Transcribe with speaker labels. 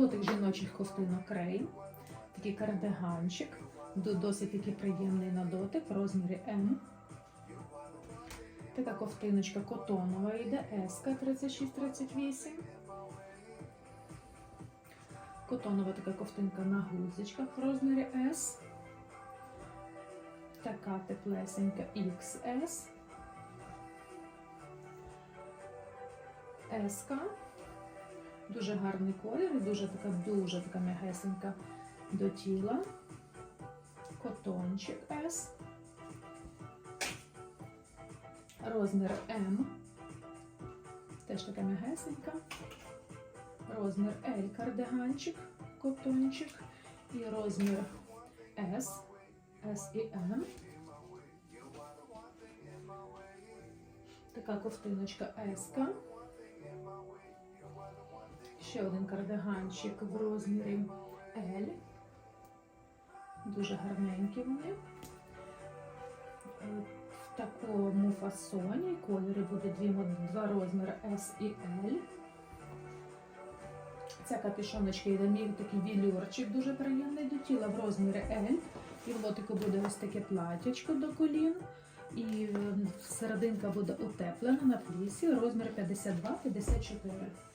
Speaker 1: Лотик жіночих ковтинок Крей. Такий кардиганчик. Досить такий приємний на дотик в розмірі М. Така ковтиночка котонова йде СК 3638. Котонова така ковтинка на гудзичках в розмірі S. Така теплесенька XS. СК. Дуже гарний колір, і дуже така, дуже така м'ягесенька до тіла. Котончик S. Розмір М. Теж така м'ягесенька. Розмір L кардиганчик, котончик. І розмір S. S і M. Така ковтиночка S. Ще один кардиганчик в розмірі L. Дуже гарненькі вони. Е, В такому фасоні кольори буде два розміри S і L. Ця капюшоночка йде мій такий вілюрчик, дуже приємний до тіла в розмірі L. І в лотику буде ось таке платячко до колін. І е, серединка буде утеплена на флісі, розмір 52-54.